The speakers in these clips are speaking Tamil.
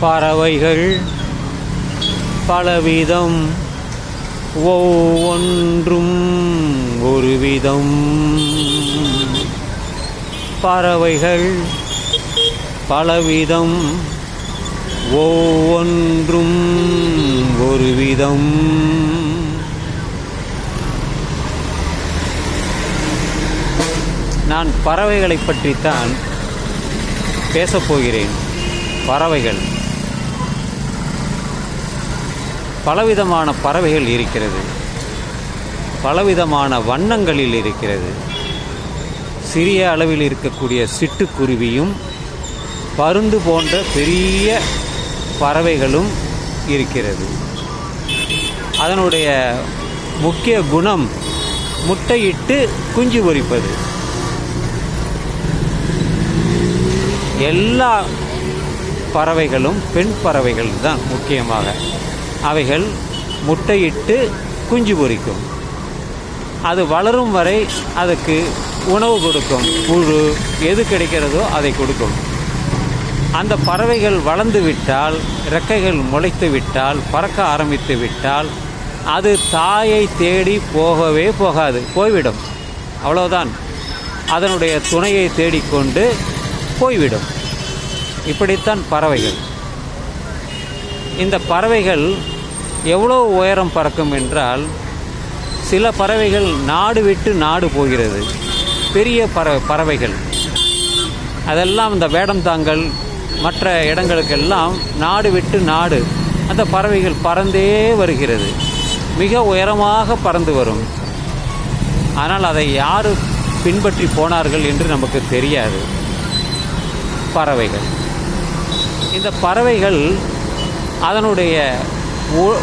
பறவைகள் பலவிதம் ஒவ்வொன்றும் ஒரு விதம் பறவைகள் பலவிதம் ஒவ்வொன்றும் ஒரு விதம் நான் பறவைகளை பற்றித்தான் பேசப் போகிறேன். பறவைகள் பலவிதமான பறவைகள் இருக்கிறது. பலவிதமான வண்ணங்களில் இருக்கிறது. சிறிய அளவில் இருக்கக்கூடிய சிட்டுக்குருவியும் பருந்து போன்ற பெரிய பறவைகளும் இருக்கிறது. அதனுடைய முக்கிய குணம் முட்டையிட்டு குஞ்சு பொரிப்பது எல்லா பறவைகளும் பெண் பறவைகள் தான் முக்கியமாக. அவைகள் முட்டையிட்டு குஞ்சு பொரிக்கும் அது வளரும் வரை அதுக்கு உணவு கொடுக்கும். புழு எது கிடைக்கிறதோ அதை கொடுக்கும். அந்த பறவைகள் வளர்ந்து விட்டால் ரெக்கைகள் முளைத்து விட்டால் பறக்க ஆரம்பித்து விட்டால் அது தாயை தேடி போகவே போகாது போய்விடும். அவ்வளோதான் அதனுடைய துணையை தேடிக்கொண்டு போய்விடும். இப்படித்தான் பறவைகள். இந்த பறவைகள் எவ்வளோ உயரம் பறக்கும் என்றால் சில பறவைகள் நாடு விட்டு நாடு போகிறது. பெரிய பற பறவைகள். அதெல்லாம் இந்த வேடந்தாங்கல் மற்ற இடங்களுக்கெல்லாம் நாடு விட்டு நாடு அந்த பறவைகள் பறந்தே வருகிறது. மிக உயரமாக பறந்து வரும். ஆனால் அதை யார் பின்பற்றி போனார்கள் என்று நமக்கு தெரியாது. பறவைகள். இந்த பறவைகள் அதனுடைய ஓ-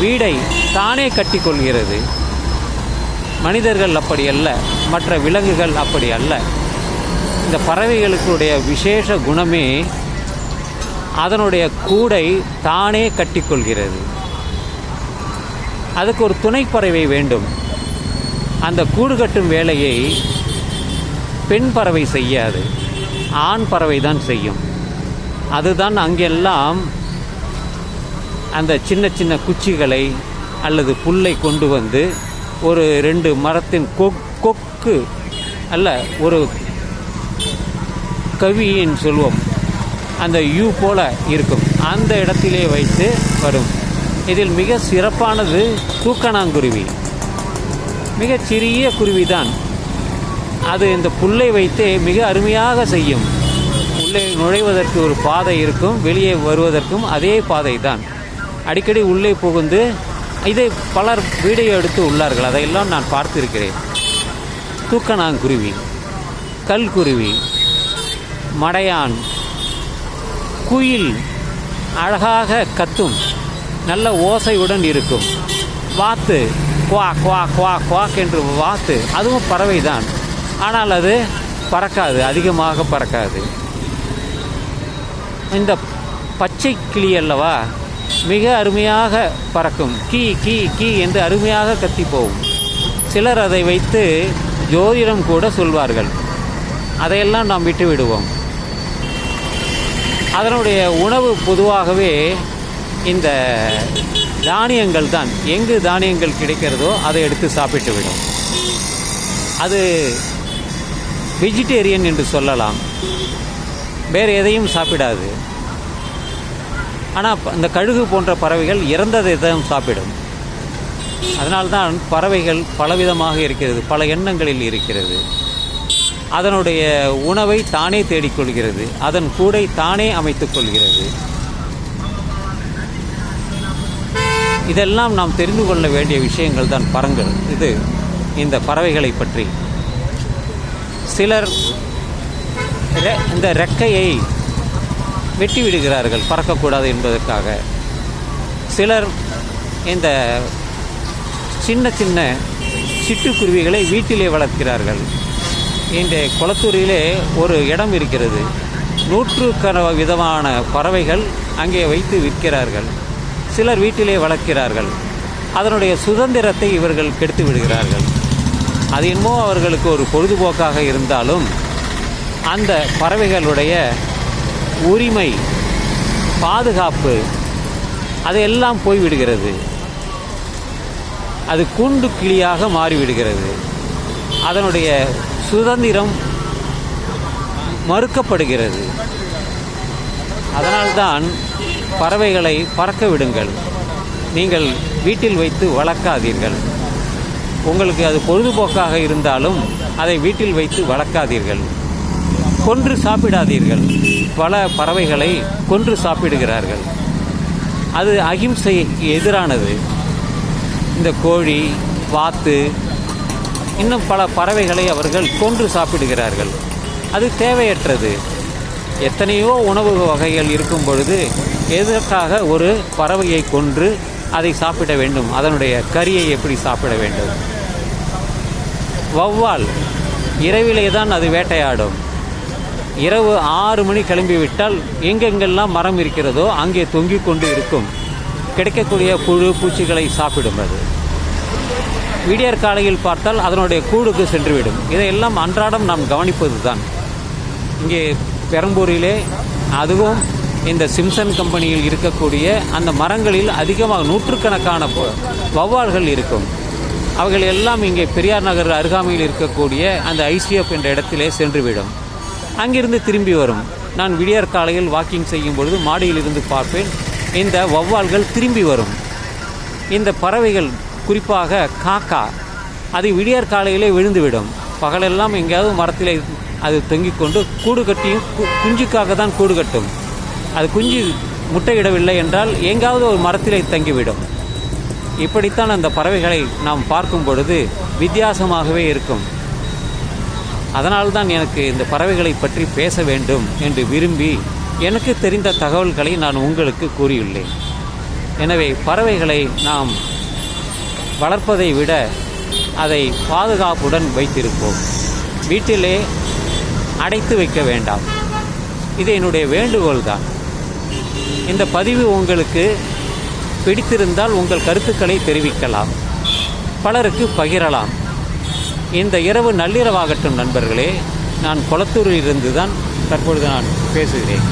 வீடை தானே கட்டிக்கொள்கிறது. மனிதர்கள் அப்படி அல்ல மற்ற விலங்குகள் அப்படி அல்ல. இந்த பறவைகளுக்குடைய விசேஷ குணமே அதனுடைய கூடை தானே கட்டிக்கொள்கிறது. அதுக்கு ஒரு துணைப்பறவை வேண்டும். அந்த கூடு கட்டும் வேலையை பெண் பறவை செய்யாது ஆண் பறவை தான் செய்யும். அதுதான் அங்கெல்லாம் அந்த சின்ன சின்ன குச்சிகளை அல்லது புல்லை கொண்டு வந்து ஒரு ரெண்டு மரத்தின் கொக் கொக்கு அல்ல ஒரு கவியின் சொல்வோம். அந்த யூ போல இருக்கும். அந்த இடத்திலே வைத்து வரும். இதில் மிக சிறப்பானது தூக்கணாங்குருவி. மிகச் சிறிய குருவிதான். அது இந்த புல்லை வைத்தே மிக அருமையாக செய்யும். உள்ளே நுழைவதற்கு ஒரு பாதை இருக்கும் வெளியே வருவதற்கும் அதே பாதை தான் அடிக்கடி உள்ளே புகுந்து இதை பலர் வீடியோ எடுத்து உள்ளார்கள். அதையெல்லாம் நான் பார்த்திருக்கிறேன். தூக்கணாங்குருவி கல்குருவி மடையான் குயில் அழகாக கத்தும் நல்ல ஓசையுடன் இருக்கும். வாத்து குவா குவா குவா குவாக் என்று வாத்து அதுவும் பறவை தான் ஆனால் அது பறக்காது அதிகமாக பறக்காது. இந்த பச்சை கிளி அல்லவா மிக அருமையாக பறக்கும். கீ கீ கீ என்று அருமையாக கத்தி போகும். சிலர் அதை வைத்து ஜோதிடம் கூட சொல்வார்கள். அதையெல்லாம் நாம் விட்டு விடுவோம். அதனுடைய உணவு பொதுவாகவே இந்த தானியங்கள் தான். எங்கு தானியங்கள் கிடைக்கிறதோ அதை எடுத்து சாப்பிட்டு விடும். அது வெஜிடேரியன் என்று சொல்லலாம். வேறு எதையும் சாப்பிடாது. ஆனால் இந்த கழுகு போன்ற பறவைகள் இறந்ததை தான் சாப்பிடும். அதனால்தான் பறவைகள் பலவிதமாக இருக்கிறது பல எண்ணங்களில் இருக்கிறது. அதனுடைய உணவை தானே தேடிக்கொள்கிறது அதன் கூடை தானே அமைத்துக் கொள்கிறது. இதெல்லாம் நாம் தெரிந்து கொள்ள வேண்டிய விஷயங்கள் தான் பறங்கள். இது இந்த பறவைகளை பற்றி. சிலர் ரெ- இந்த ரெக்கையை வெட்டி விடுகிறார்கள் பறக்கக்கூடாது என்பதற்காக. சிலர் இந்த சின்ன சின்ன சிட்டுக்குருவிகளை வீட்டிலே வளர்க்கிறார்கள். இந்த குளத்தூரிலே ஒரு இடம் இருக்கிறது. நூற்றுக்கண விதமான பறவைகள் அங்கே வைத்து விற்கிறார்கள். சிலர் வீட்டிலே வளர்க்கிறார்கள். அதனுடைய சுதந்திரத்தை இவர்கள் கெடுத்து விடுகிறார்கள். அது என்னமோ அவர்களுக்கு ஒரு பொழுதுபோக்காக இருந்தாலும் அந்த பறவைகளுடைய உரிமை பாதுகாப்பு அதையெல்லாம் போய்விடுகிறது. அது கூண்டு கிளியாக மாறிவிடுகிறது. அதனுடைய சுதந்திரம் மறுக்கப்படுகிறது. அதனால்தான் பறவைகளை பறக்க விடுங்கள். நீங்கள் வீட்டில் வைத்து வளர்க்காதீர்கள். உங்களுக்கு அது பொழுதுபோக்காக இருந்தாலும் அதை வீட்டில் வைத்து வளர்க்காதீர்கள். கொன்று சாப்பிடாதீர்கள். பல பறவைகளை கொன்று சாப்பிடுகிறார்கள். அது அகிம்சை எதிரானது. இந்த கோழி வாத்து இன்னும் பல பறவைகளை அவர்கள் கொன்று சாப்பிடுகிறார்கள். அது தேவையற்றது. எத்தனையோ உணவு வகைகள் இருக்கும் பொழுது எதற்காக ஒரு பறவையை கொன்று அதை சாப்பிட வேண்டும்? அதனுடைய கறியை எப்படி சாப்பிட வேண்டும்? வௌவால். இரவிலே தான் அது வேட்டையாடும். இரவு ஆறு மணி கிளம்பி விட்டால் எங்கெங்கெல்லாம் மரம் இருக்கிறதோ அங்கே தொங்கிக் கொண்டு இருக்கும். கிடைக்கக்கூடிய புழு பூச்சிகளை சாப்பிடும் அது. விடியற் காலையில் பார்த்தால் அதனுடைய கூடுக்கு சென்றுவிடும். இதையெல்லாம் அன்றாடம் நாம் கவனிப்பது தான் இங்கே பெரம்பூரிலே அதுவும் இந்த சிம்சன் கம்பெனியில் இருக்கக்கூடிய அந்த மரங்களில் அதிகமாக நூற்றுக்கணக்கான வௌவால்கள் இருக்கும். அவைகள் எல்லாம் இங்கே பெரியார் நகர் அருகாமையில் இருக்கக்கூடிய அந்த ஐசிஎஃப் என்ற இடத்திலே சென்றுவிடும். அங்கிருந்து திரும்பி வரும். நான் விடியற் காலையில் வாக்கிங் செய்யும் பொழுது மாடியிலிருந்து பார்ப்பேன். இந்த வௌவால்கள் திரும்பி வரும். இந்த பறவைகள் குறிப்பாக காக்கா அது விடியற் காலையிலே விழுந்துவிடும். பகலெல்லாம் எங்கேயாவது மரத்தில் அது தொங்கிக் கொண்டு கூடு கட்டியும் கு- குஞ்சுக்காக தான் கூடு கட்டும். அது குஞ்சு முட்டையிடவில்லை என்றால் எங்காவது ஒரு மரத்திலே தங்கிவிடும். இப்படித்தான் அந்த பறவைகளை நாம் பார்க்கும் பொழுது வித்தியாசமாகவே இருக்கும். அதனால்தான் எனக்கு இந்த பறவைகளை பற்றி பேச வேண்டும் என்று விரும்பி எனக்கு தெரிந்த தகவல்களை நான் உங்களுக்கு கூறியுள்ளேன். எனவே பறவைகளை நாம் வளர்ப்பதை விட அதை பாதுகாப்புடன் வைத்திருப்போம். வீட்டிலே அடைத்து வைக்க வேண்டாம். இது என்னுடைய வேண்டுகோள் தான். இந்த பதிவு உங்களுக்கு பிடித்திருந்தால் உங்கள் கருத்துக்களை தெரிவிக்கலாம். பலருக்கு பகிரலாம். இந்த இரவு நள்ளிரவாகட்டும் நண்பர்களே நான் கொளத்தூரில் இருந்து தான் தற்பொழுது நான் பேசுகிறேன்.